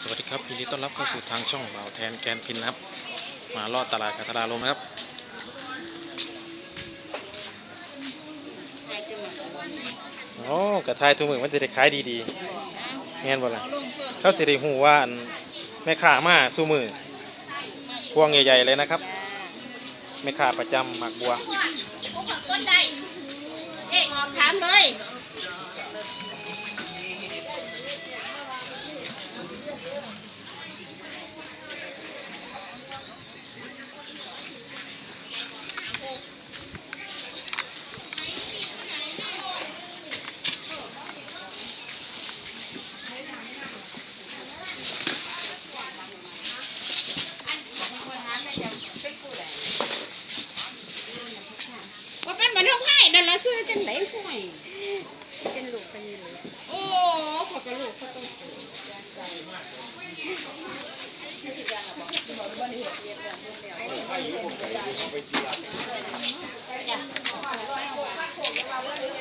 สวัสดีครับยินดีต้อนรับเข้าสู่ทางช่องบ่าแทนแกนพินนะครับ มาลอดตลาดกัตลาลมนะครับ โอ้กระทายทุกมือมันจะได้ขายดีๆแม่นบ่ล่ะเขาสิได้ฮู้ว่าอันแม่ค้ามาสู้มือพวงใหญ่ๆเลยนะครับแม่ค้าประจำหมักบัวเอกออกถามเลย ว่าเป็นบันทึกให้นั่นละซื้อจังไหนห่วยเป็นลูกกันอยู่เลยโอ้ขอเป็นลูกเขาต้องจ้ะ